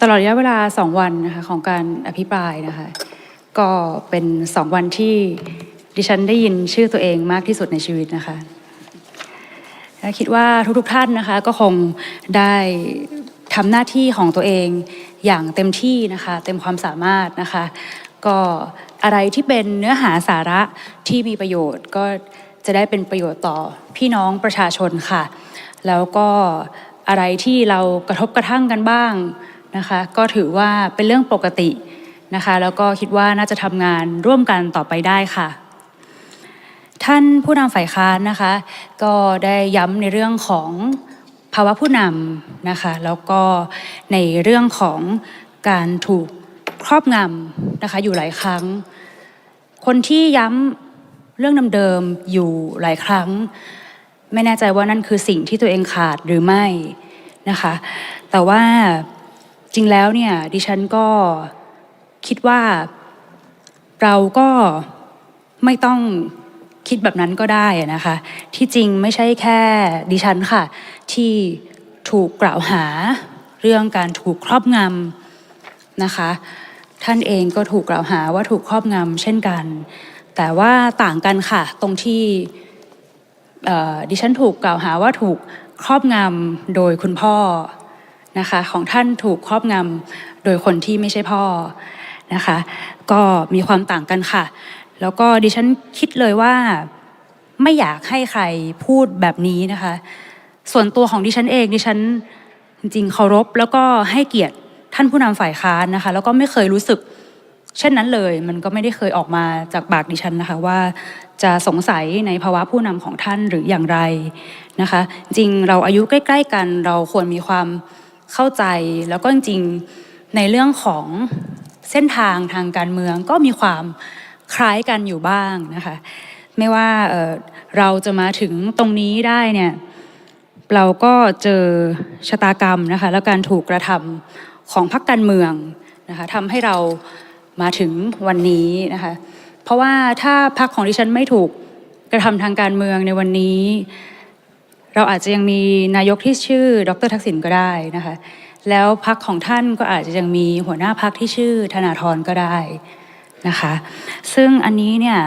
ตลอดระยะเวลาสองวันนะคะของการอภิปรายนะคะก็เป็นสองวันที่ดิฉันได้ยินชื่อตัวเองมากที่สุดในชีวิตนะคะและคิดว่าทุกๆท่านนะคะก็คงได้ทำหน้าที่ของตัวเองอย่างเต็มที่นะคะ เต็มความสามารถนะคะ ก็อะไรที่เป็นเนื้อหาสาระที่มีประโยชน์ก็จะได้เป็นประโยชน์ต่อพี่น้องประชาชนค่ะ แล้วก็อะไรที่เรากระทบกระทั่งกันบ้าง นะคะก็ถือว่าเป็นเรื่องปกตินะคะแล้วก็คิดว่าน่าจะทำงานร่วมกันต่อไปได้ค่ะ ท่านผู้นำฝ่ายค้านนะคะ ก็ได้ย้ำในเรื่องของภาวะผู้นำนะคะแล้วก็ในเรื่องของการถูกครอบงำนะคะอยู่หลายครั้ง คนที่ย้ำเรื่องเดิมๆอยู่หลายครั้ง ไม่แน่ใจว่านั่นคือสิ่งที่ตัวเองขาดหรือไม่นะคะ แต่ว่า จริงแล้วเนี่ยดิฉันก็คิดว่าเราก็ไม่ต้องคิดแบบนั้นก็ได้นะคะ ที่จริงไม่ใช่แค่ดิฉันค่ะ ที่ถูกกล่าวหาเรื่องการถูกครอบงำนะคะ ท่านเองก็ถูกกล่าวหาว่าถูกครอบงำเช่นกัน แต่ว่าต่างกันค่ะตรงที่ดิฉันถูกกล่าวหาว่าถูกครอบงำโดยคุณพ่อ นะคะของท่านถูกครอบงำโดยคนที่ไม่ใช่พ่อนะคะก็มีความต่างกันค่ะ แล้วก็ดิฉันคิดเลยว่าไม่อยากให้ใครพูดแบบนี้นะคะ ส่วนตัวของดิฉันเองดิฉันจริงๆเคารพแล้วก็ให้เกียรติท่านผู้นำฝ่ายค้านนะคะ แล้วก็ไม่เคยรู้สึกเช่นนั้นเลย มันก็ไม่ได้เคยออกมาจากปากดิฉันนะคะ ว่าจะสงสัยในภาวะผู้นำของท่านหรืออย่างไรนะคะ จริงเราอายุใกล้ ๆ กันเราควรมีความ เข้าใจแล้วก็จริงๆในเรื่องของเส้นทางทางการเมืองก็มีความคล้ายกันอยู่บ้างนะคะ ไม่ว่าเอ่อเราจะมาถึงตรงนี้ได้เนี่ยเราก็เจอชะตากรรมนะคะและการถูกกระทำของพรรคการเมืองนะคะทำให้เรามาถึงวันนี้นะคะเพราะว่าถ้าพรรคของดิฉันไม่ถูกกระทำทางการเมืองในวันนี้ เราอาจจะยังมีนายกที่ชื่อ ดรทักษิณก็ได้นะคะ แล้วพรรคของท่านก็อาจจะยังมีหัวหน้าพรรคที่ชื่อธนาธรก็ได้นะคะ ซึ่งอันนี้เนี่ย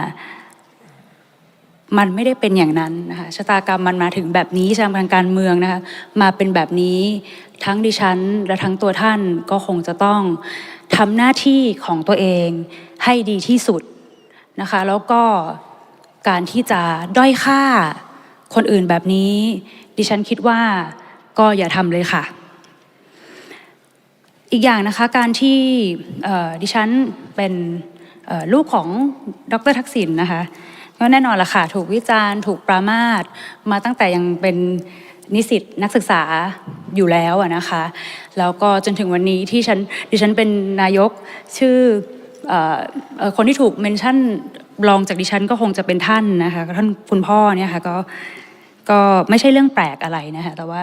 มันไม่ได้เป็นอย่างนั้นนะคะชะตากรรมมันมาถึงแบบนี้ชามทางการเมืองนะคะมาเป็นแบบนี้ทั้งดิฉันและทั้งตัวท่านก็คงจะต้องทำหน้าที่ของตัวเองให้ดีที่สุดนะคะ แล้วก็การที่จะด้อยค่า คนอื่นแบบนี้ ดิฉันคิดว่าก็อย่าทำเลยค่ะ อีกอย่างนะคะการที่ดิฉันเป็นลูกของดรทักษิณนะคะก็แน่นอนละค่ะถูกวิจารณ์ ถูกปรามาสมาตั้งแต่ยังเป็นนิสิตนักศึกษาอยู่แล้วนะคะ แล้วก็จนถึงวันนี้ที่ฉันดิฉันเป็นนายกชื่อ,ออคนที่ถูกเมนชั่น รองจากดิฉันก็คงจะเป็นท่านนะคะท่านคุณพ่อเนี่ยค่ะก็ก็ไม่ใช่เรื่องแปลกอะไรนะคะแต่ว่า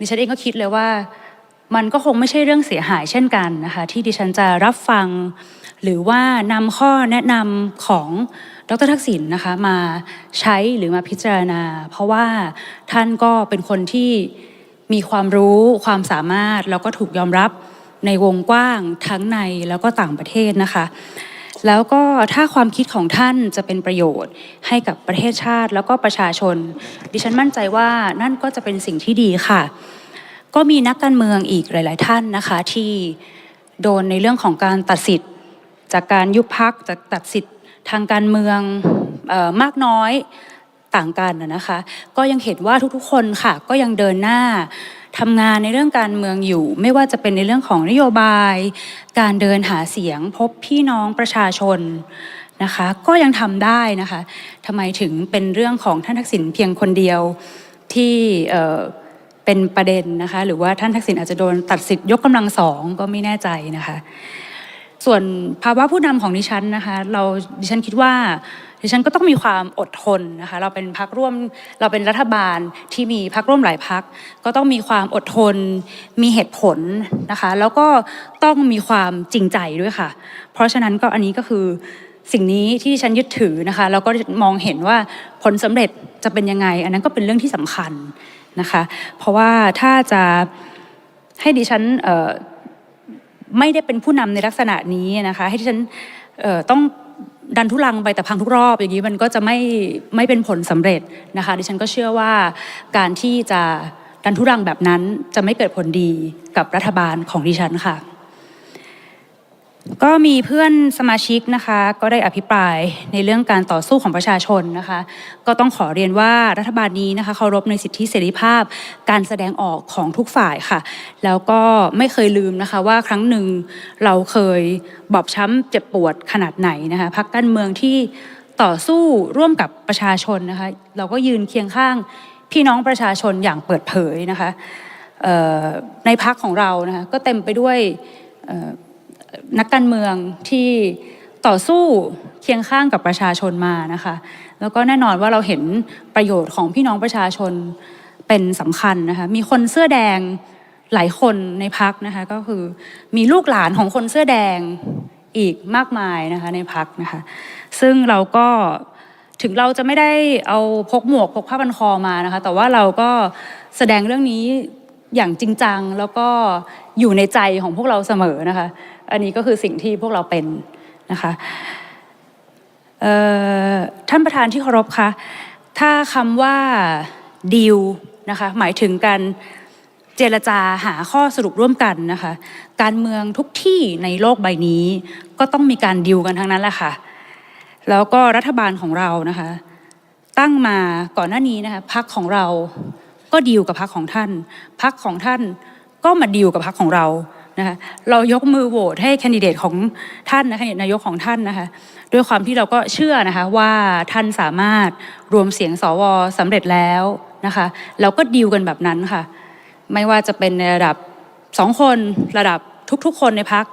ดิฉันเองก็คิดเลยว่ามันก็คงไม่ใช่เรื่องเสียหายเช่นกันนะคะที่ดิฉันจะรับฟัง หรือว่านำข้อแนะนำของดรทักษิณนะคะมาใช้หรือมาพิจารณา เพราะว่าท่านก็เป็นคนที่มีความรู้ความสามารถแล้วก็ถูกยอมรับในวงกว้างทั้งในแล้วก็ต่างประเทศนะคะ แล้วก็ถ้าความคิดของท่านจะเป็นประโยชน์ให้กับประเทศชาติ แล้วก็ประชาชน ดิฉันมั่นใจว่านั่นก็จะเป็นสิ่งที่ดีค่ะ ก็มีนักการเมืองอีกหลาย ๆ ท่านนะคะที่โดนในเรื่องของการตัดสิทธิ์ จากการยุบพักจากตัดสิทธิ์ทางการเมืองออมากน้อยต่างกันนะคะ ก็ยังเห็นว่าทุกๆ คนค่ะ ก็ยังเดินหน้า ทำงานในเรื่องการเมืองอยู่ ไม่ว่าจะเป็นในเรื่องของนโยบาย การเดินหาเสียงพบพี่น้องประชาชนนะคะ ก็ยังทำได้นะคะทำไมถึงเป็นเรื่องของท่านทักษิณเพียงคนเดียวที่เป็นประเด็นนะคะ หรือว่าท่านทักษิณอาจจะโดนตัดสิทธิ์ยกกำลังสองก็ไม่แน่ใจนะคะ ส่วนภาวะผู้นำของดิฉันนะคะเราดิฉันคิดว่าดิฉันก็ต้องมีความอดทนนะคะเราเป็นพักร่วมเราเป็นรัฐบาลที่มีพักร่วมหลายพัก ก็ต้องมีความอดทน มีเหตุผลนะคะแล้วก็ต้องมีความจริงใจด้วยค่ะ เพราะฉะนั้นก็อันนี้ก็คือสิ่งนี้ที่ดิฉันยึดถือนะคะแล้วก็มองเห็นว่าผลสำเร็จจะเป็นยังไง อันนั้นก็เป็นเรื่องที่สำคัญนะคะ เพราะว่าถ้าจะให้ดิฉันเอ่อ ไม่ได้เป็นผู้นำในลักษณะนี้นะคะ ให้ที่ฉันต้องดันทุลังไปแต่พังทุกรอบอย่างนี้มันก็จะไม่ไม่เป็นผลสำเร็จนะคะดิฉันก็เชื่อว่าการที่จะดันทุรังแบบนั้นจะไม่เกิดผลดีกับรัฐบาลของดิฉันค่ะ ก็มีเพื่อนสมาชิกนะคะ ก็ได้อภิปรายในเรื่องการต่อสู้ของประชาชนนะคะ ก็ต้องขอเรียนว่ารัฐบาลนี้นะคะเคารพในสิทธิเสรีภาพ การแสดงออกของทุกฝ่ายค่ะ แล้วก็ไม่เคยลืมนะคะว่าครั้งหนึ่งเราเคยบอบช้ำเจ็บปวดขนาดไหนนะคะพักการเมืองที่ต่อสู้ร่วมกับประชาชนนะคะ เราก็ยืนเคียงข้างพี่น้องประชาชนอย่างเปิดเผยนะคะในพักของเรานะคะก็เต็มไปด้วย นักการเมืองที่ต่อสู้เคียงข้างกับประชาชนมานะคะ แล้วก็แน่นอนว่าเราเห็นประโยชน์ของพี่น้องประชาชนเป็นสำคัญนะคะ มีคนเสื้อแดงหลายคนในพักนะคะก็คือมีลูกหลานของคนเสื้อแดงอีกมากมายนะคะในพักนะคะ ซึ่งเราก็ถึงเราจะไม่ได้เอาพกหมวกพกผ้าพันคอมานะคะ แต่ว่าเราก็แสดงเรื่องนี้อย่างจริงจัง แล้วก็อยู่ในใจของพวกเราเสมอนะคะ อันนี้ก็คือสิ่งที่พวกเราเป็นนะคะท่านประธานที่เคารพคะถ้าคำว่าดีลนะคะหมายถึงการเจรจาหาข้อสรุปร่วมกันนะคะการเมืองทุกที่ในโลกใบนี้ ก็ต้องมีการดีลกันทั้งนั้นแหละค่ะแล้วก็รัฐบาลของเรานะคะ ตั้งมาก่อนหน้านี้นะคะพักของเราก็ดีลกับพักของท่านพักของท่านก็มาดีลกับพักของเรา นะคะเรายกมือโหวตให้แคนดิเดตของท่านนะคนดิเดตนายกของท่านนะคะด้วยความที่เราก็เชื่อนะคะว่าท่านสามารถรวมเสียงสวสำเร็จแล้วนะคะเราก็ดีลกันแบบนั้นค่ะ ไม่ว่าจะเป็นในระดับสองคนระดับทุกๆ คนในพัก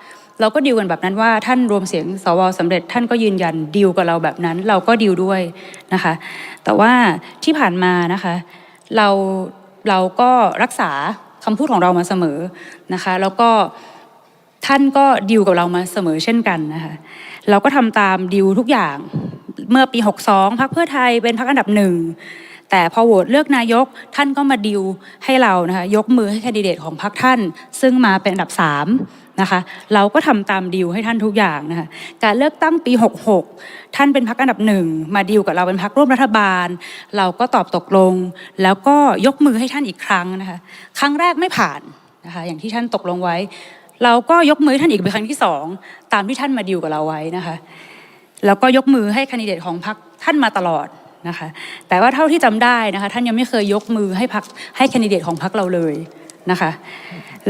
เราก็ดีลกันแบบนั้นว่าท่านรวมเสียงสวสำเร็จ ท่านก็ยืนยันดีลกับเราแบบนั้น เราก็ดีลด้วยนะคะ แต่ว่าที่ผ่านมานะคะ เราเราก็รักษา คำพูดของเรามาเสมอนะคะ แล้วก็ท่านก็ดีลกับเรามาเสมอเช่นกันนะคะเราก็ทำตามดีลทุกอย่างเมื่อปี 62พรรคเพื่อไทยเป็นพรรคอันดับหนึ่งแต่พอโหวตเลือกนายกท่านก็มาดิวให้เรานะคะยกมือให้แคนดิเดตของพรรคท่าน ซึ่งมาเป็นอันดับสาม นะคะเราก็ทำตามดิวให้ท่านทุกอย่างนะคะการเลือกตั้งปี 66 ท่านเป็นพรรคอันดับหนึ่งมาดิวกับเราเป็นพรรคร่วมรัฐบาล เราก็ตอบตกลง แล้วก็ยกมือให้ท่านอีกครั้งนะคะครั้งแรกไม่ผ่านนะคะอย่างที่ท่านตกลงไว้ เราก็ยกมือท่านอีกเป็นครั้งที่สองตามที่ท่านมาดิวกับเราไว้นะคะแล้วก็ยกมือให้คนดิเดตของพรรคท่านมาตลอดนะคะแต่ว่าเท่าที่จำได้นะคะท่านยังไม่เคยยกมือให้พรรคให้คนดิเดตของพรรคเราเลยนะคะ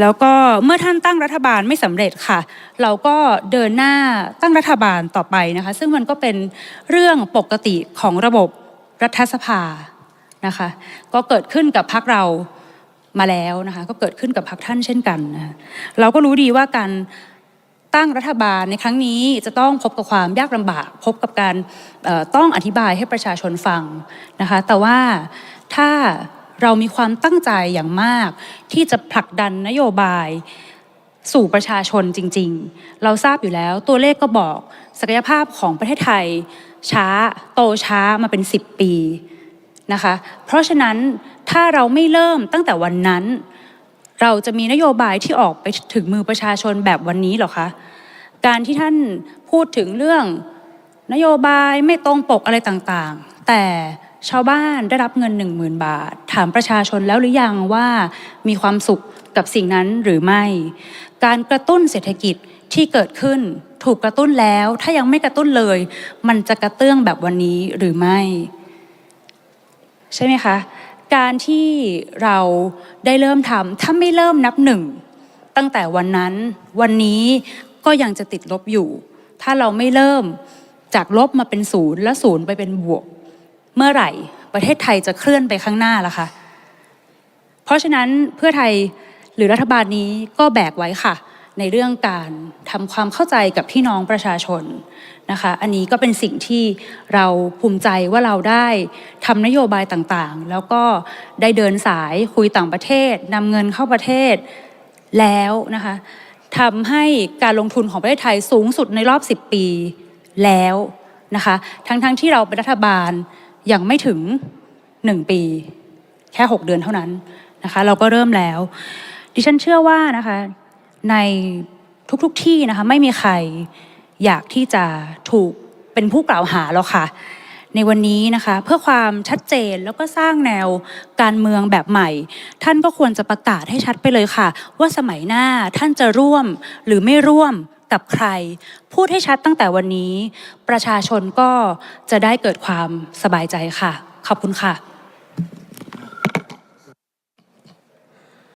แล้วก็เมื่อท่านตั้งรัฐบาลไม่สำเร็จค่ะ เราก็เดินหน้าตั้งรัฐบาลต่อไปนะคะ ซึ่งมันก็เป็นเรื่องปกติของระบบรัฐสภานะคะ ก็เกิดขึ้นกับพรรคเรามาแล้วนะคะ ก็เกิดขึ้นกับพรรคท่านเช่นกันนะเราก็รู้ดีว่าการตั้งรัฐบาลในครั้งนี้จะต้องพบกับความยากลำบาก พบกับการต้องอธิบายให้ประชาชนฟังนะคะ แต่ว่าถ้า เรามีความตั้งใจอย่างมาก ที่จะผลักดันนโยบายสู่ประชาชนจริง ๆ เราทราบอยู่แล้วตัวเลขก็บอกศักยภาพของประเทศไทย ช้าโตช้ามาเป็น 10 ปีนะคะ เพราะฉะนั้นถ้าเราไม่เริ่มตั้งแต่วันนั้น เราจะมีนโยบายที่ออกไปถึงมือประชาชนแบบวันนี้หรอคะ การที่ท่านพูดถึงเรื่องนโยบายไม่ตรงปกอะไรต่างๆ แต่ ชาวบ้านได้รับเงิน 1 0,000 บาท ถามประชาชนแล้วหรือยังว่ามีความสุขกับสิ่งนั้นหรือไม่ การกระตุ้นเศรษฐกิจที่เกิดขึ้นถูกกระตุ้นแล้ว ถ้ายังไม่กระตุ้นเลย มันจะกระเตื้องแบบวันนี้หรือไม่ ใช่ไหมคะ การที่เราได้เริ่มทำถ้าไม่เริ่มนับหนึ่ง ตั้งแต่วันนั้น วันนี้ก็ยังจะติดลบอยู่ ถ้าเราไม่เริ่มจากลบมาเป็นศูนย์และศูนย์ไปเป็นบวก เมื่อไหร่ประเทศไทยจะเคลื่อนไปข้างหน้าล่ะคะ เพราะฉะนั้นเพื่อไทยหรือรัฐบาลนี้ก็แบกไว้ค่ะ ในเรื่องการทำความเข้าใจกับพี่น้องประชาชนนะคะ อันนี้ก็เป็นสิ่งที่เราภูมิใจว่าเราได้ทำนโยบายต่างๆ แล้วก็ได้เดินสายคุยต่างประเทศนำเงินเข้าประเทศแล้วนะคะทำให้การลงทุนของประเทศไทยสูงสุดในรอบ 10 ปีแล้วนะคะ ทั้งๆที่เราเป็นรัฐบาล ยังไม่ถึง 1 ปี แค่ 6 เดือนเท่านั้นนะคะ เราก็เริ่มแล้ว ดิฉันเชื่อว่านะคะในทุกๆทที่นะคะไม่มีใครอยากที่จะถูกเป็นผู้กล่าวหาหรอกค่ะ ในวันนี้นะคะเพื่อความชัดเจนแล้วก็สร้างแนวการเมืองแบบใหม่ ท่านก็ควรจะประกาศให้ชัดไปเลยค่ะ ว่าสมัยหน้าท่านจะร่วมหรือไม่ร่วม กับใคร พูดให้ชัดตั้งแต่วันนี้ ประชาชนก็จะได้เกิดความสบายใจค่ะ ขอบคุณค่ะ